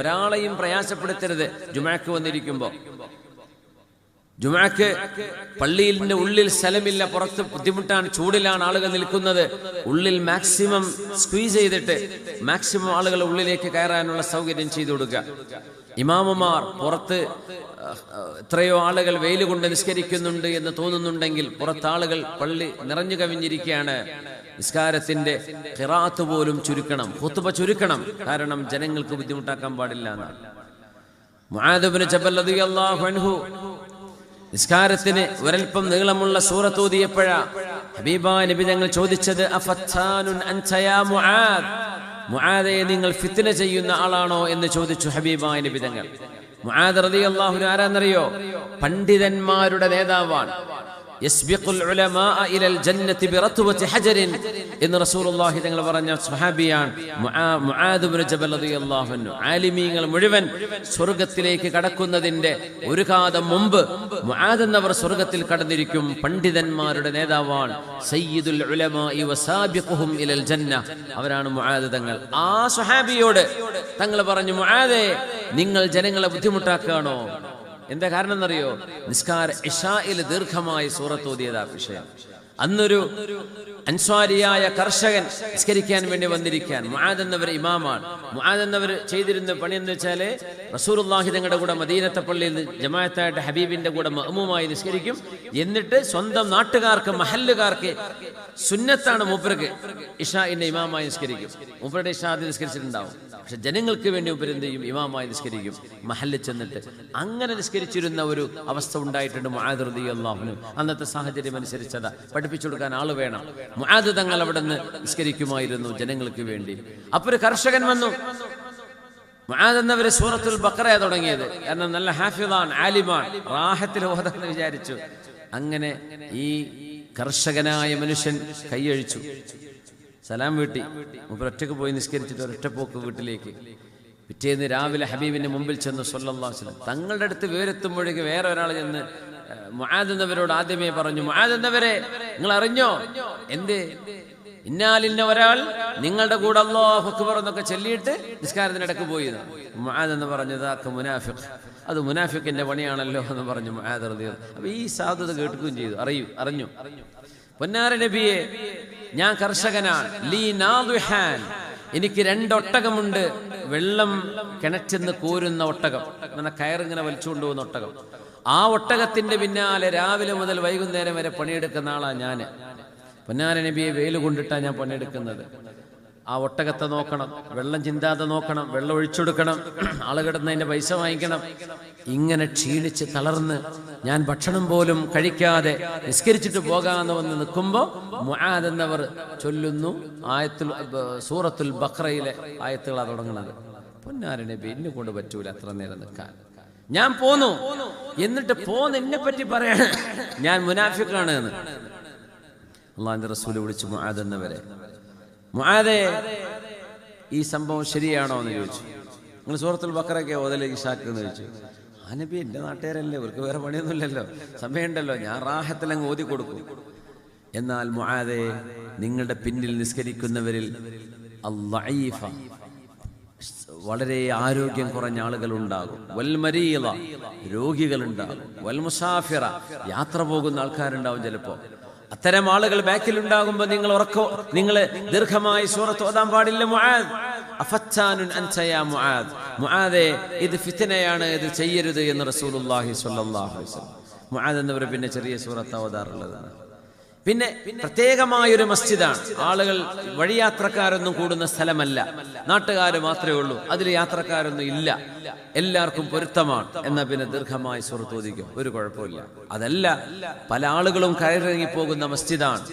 ഒരാളെയും പ്രയാസപ്പെടുത്തരുത്. ജുമാക്ക് വന്നിരിക്കുമ്പോൾ ജുമാക്ക് പള്ളിയിലിന്റെ ഉള്ളിൽ സ്ഥലമില്ല പുറത്ത് ബുദ്ധിമുട്ടാണ് ചൂടിലാണ് ആളുകൾ നിൽക്കുന്നത്. ഉള്ളിൽ മാക്സിമം സ്ക്വീസ് ചെയ്തിട്ട് മാക്സിമം ആളുകൾ ഉള്ളിലേക്ക് കയറാനുള്ള സൗകര്യം ചെയ്തു കൊടുക്കുക ഇമാമുമാർ പുറത്ത് എത്രയോ ആളുകൾ വെയിൽ കൊണ്ട് നിസ്കരിക്കുന്നുണ്ട് എന്ന് തോന്നുന്നുണ്ടെങ്കിൽ പുറത്താളുകൾ പള്ളി നിറഞ്ഞു കവിഞ്ഞിരിക്കുകയാണ്. നിസ്കാരത്തിന്റെ ഖിറാത്ത് പോലും ചുരുക്കണം ഹുത്തുബ ചുരുക്കണം. കാരണം ജനങ്ങൾക്ക് ബുദ്ധിമുട്ടാക്കാൻ പാടില്ല എന്നാണ്. നിസ്കാരത്തിന് ഒരൽപ്പം നീളമുള്ള സൂറത്ത് ഓതിയപ്പോഴാ ഹബീബാ നബി ഞങ്ങൾ ചോദിച്ചത് നിങ്ങൾ ഫിത്ന ചെയ്യുന്ന ആളാണോ? എന്ന് ചോദിച്ചു ഹബീബാ നബി തങ്ങൾ. മുആദ് റളിയല്ലാഹു ആരാന്നറിയോ? പണ്ഡിതന്മാരുടെ നേതാവാണ്. എന്ന് റസൂലുള്ളാഹി തങ്ങൾ മുഴുവൻ സ്വർഗത്തിലേക്ക് കടക്കുന്നതിന്റെ ഒരു കാതം മുമ്പ് മുആദ് എന്നവർ സ്വർഗത്തിൽ കടന്നിരിക്കും പണ്ഡിതന്മാരുടെ നേതാവാണ് സയ്യിദുൽ വസാബിഖുഹും ഇലൽ ജന്ന. അവരാണ് മുആദ് തങ്ങൾ. ആ സ്വഹാബിയോട് തങ്ങൾ പറഞ്ഞു മുആദേ നിങ്ങൾ ജനങ്ങളെ ബുദ്ധിമുട്ടാക്കുകയാണോ? എന്താ കാരണം എന്നറിയോ നിസ്കാര ഇഷായിൽ ദീർഘമായി സൂറത്തോതിയതാ വിഷയം. അന്നൊരു അൻസ്വാരിയായ കർഷകൻ നിസ്കരിക്കാൻ വേണ്ടി വന്നിരിക്കാൻ മുആദ് എന്നവർ ഇമാമാണ്. മുആദ് എന്നവർ ചെയ്തിരുന്ന പണി എന്ന് വെച്ചാൽ റസൂലുള്ളാഹി തങ്ങളുടെ കൂടെ മദീനത്തെ പള്ളിയിൽ ജമാഅത്തായിട്ട് ഹബീബിന്റെ കൂടെ മഹമുമായി നിസ്കരിക്കും. എന്നിട്ട് സ്വന്തം നാട്ടുകാർക്ക് മഹല്ലുകാർക്ക് സുന്നത്താണ് മൂപ്പർക്ക് ഇഷാഇന്റെ ഇമാമായി നിസ്കരിക്കും. മൂപ്പരുടെ ഇഷാ ആദ്യം നിസ്കരിച്ചിട്ടുണ്ടാവും. പക്ഷെ ജനങ്ങൾക്ക് വേണ്ടി മൂപ്പർ ചെയ്യും? ഇമാമായി നിസ്കരിക്കും. മഹല്ലിൽ ചെന്നിട്ട് അങ്ങനെ നിസ്കരിച്ചിരുന്ന ഒരു അവസ്ഥ ഉണ്ടായിട്ടുണ്ട് മുആദ് അള്ളാഹുനും അന്നത്തെ സാഹചര്യം അനുസരിച്ചതാ. കൊടുക്കാൻ ആൾ വേണം. മുആദ് തങ്ങൾ അവിടെ നിന്ന് നിസ്കരിക്കുമായിരുന്നു ജനങ്ങൾക്ക് വേണ്ടി. അപ്പൊ ഒരു കർഷകൻ വന്നു. മുആദ് എന്നവര് സൂറത്തുൽ ബക്കറയാ തുടങ്ങിയത്. കാരണം നല്ല ഹാഫിദാൻ ആലിമാൻ റാഹത്തിൽ ഓതെന്ന് വിചാരിച്ചു. അങ്ങനെ ഈ കർഷകനായ മനുഷ്യൻ കൈയഴിച്ചു. സലാം വീട്ടി. ഒറ്റയ്ക്ക് പോയി നിസ്കരിച്ചിട്ട് ഒരൊറ്റ പോക്ക് വീട്ടിലേക്ക്. പിറ്റേന്ന് രാവിലെ ഹബീബിന്റെ മുമ്പിൽ ചെന്ന് അലൈഹി തങ്ങളുടെ അടുത്ത് വിവരെത്തുമ്പോഴേക്ക് വേറെ ഒരാൾ ചെന്ന് ഏഹ്, മുആദ് ആദ്യമേ പറഞ്ഞു മുആാദെന്നവരെ നിങ്ങൾ അറിഞ്ഞോ എന്ത്? ഇന്നാലിന്ന ഒരാൾ നിങ്ങളുടെ കൂടെ അല്ലാഹു അക്ബർ എന്നൊക്കെ ചൊല്ലിയിട്ട് നിസ്കാരത്തിനിടക്ക് പോയി. മുആദ് പറഞ്ഞത് അക്ക മുനാഫിഖ്. അത് മുനാഫിക്കിന്റെ പണിയാണല്ലോ എന്ന് പറഞ്ഞു മുആദ് റളിയല്ലാഹു അപ്പൊ ഈ സാധുത കേൾക്കുകയും ചെയ്തു. അറിയൂ അറിഞ്ഞു. പൊന്നാര നബിയെ ഞാൻ കർഷകനാണ്. ലീ നാദുഹാൻ. എനിക്ക് രണ്ടൊട്ടകമുണ്ട്. വെള്ളം കിണറ്റിന്ന് കോരുന്ന ഒട്ടകം. അങ്ങനെ കയറിങ്ങനെ വലിച്ചുകൊണ്ടുപോകുന്ന ഒട്ടകം. ആ ഒട്ടകത്തിന്റെ പിന്നാലെ രാവിലെ മുതൽ വൈകുന്നേരം വരെ പണിയെടുക്കുന്ന ആളാ ഞാൻ. പൊന്നാര നബിയെ വെയിൽ കൊണ്ടിട്ടാ ഞാൻ പണിയെടുക്കുന്നത്. ആ ഒട്ടകത്തെ നോക്കണം വെള്ളം ചിന്താതെ നോക്കണം വെള്ളം ഒഴിച്ചെടുക്കണം ആൾ കിടന്നതിന്റെ പൈസ വാങ്ങിക്കണം. ഇങ്ങനെ ക്ഷീണിച്ച് തളർന്ന് ഞാൻ ഭക്ഷണം പോലും കഴിക്കാതെ നിസ്കരിച്ചിട്ട് പോകാമെന്ന് വന്ന് നിൽക്കുമ്പോൾ മുആദ് എന്നവർ ചൊല്ലുന്നു ആയത്തുൽ സൂറത്തുൽ ബക്രയിലെ ആയത്തുകളാണ് തുടങ്ങുന്നത്. പൊന്നാര നബി എന്നെ കൊണ്ട് പറ്റൂല അത്ര നേരം നിൽക്കാൻ. ഞാൻ പോന്നു. എന്നിട്ട് പോന്ന് എന്നെ പറ്റി പറയാണ്. ഞാൻ മുനാഫിക്കാണ് എന്ന്. അള്ളാഹിന്റെ റസൂൽ വിളിച്ചു മുആദ് എന്നവരെ. മുആദേ ഈ സംഭവം ശരിയാണോ എന്ന് ചോദിച്ചു. നിങ്ങൾ സൂറത്തുൽ ബക്കറൊക്കെ ഓതല ഇഷാക്ക് എന്ന് ചോദിച്ചു. ആ നബി എന്റെ നാട്ടുകാരല്ലേ ഇവർക്ക് വേറെ പണിയൊന്നുമില്ലല്ലോ. സമയമുണ്ടല്ലോ ഞാൻ റാഹത്തിലങ്ങ് ഓതി കൊടുക്കും. എന്നാൽ മുആദേ നിങ്ങളുടെ പിന്നിൽ നിസ്കരിക്കുന്നവരിൽ വളരെ ആരോഗ്യം കുറഞ്ഞ ആളുകൾ ഉണ്ടാകും വൽമരീല രോഗികൾ ഉണ്ടാകും വൽമുസാഫിറ യാത്ര പോകുന്ന ആൾക്കാരുണ്ടാവും ചിലപ്പോ. അത്തരം ആളുകൾ ബാക്കിൽ ഉണ്ടാകുമ്പോൾ നിങ്ങൾ ഉറക്കോ നിങ്ങൾ ദീർഘമായി സൂറത്ത് ഓതാൻ പാടില്ല മുആദ്. മുആദ്. മുആദേ ഇത് ഫിത്തനയാണ് ഇത് ചെയ്യരുത് എന്ന് റസൂലുള്ളാഹി സ്വല്ലല്ലാഹു അലൈഹി വസല്ലം. മുആദ് പിന്നെ ചെറിയ സൂറത്ത് ഓതാറുള്ളതാണ്. പിന്നെ പ്രത്യേകമായൊരു മസ്ജിദാണ്. ആളുകൾ വഴിയാത്രക്കാരൊന്നും കൂടുന്ന സ്ഥലമല്ല. നാട്ടുകാർ മാത്രമേ ഉള്ളൂ. അതിൽ യാത്രക്കാരൊന്നും ഇല്ല. എല്ലാവർക്കും പൊരുത്തമാണ്. എന്നാ പിന്നെ ദീർഘമായി സുഹൃത്തോദിക്കും ഒരു കുഴപ്പമില്ല അതല്ല പല ആളുകളും കയറിറങ്ങി പോകുന്ന മസ്ജിദാണ്.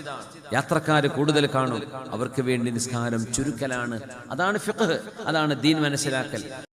യാത്രക്കാർ കൂടുതൽ കാണും. അവർക്ക് വേണ്ടി നിസ്കാരം ചുരുക്കലാണ്. അതാണ് ഫിഖ്. അതാണ് ദീൻ മനസ്സിലാക്കൽ.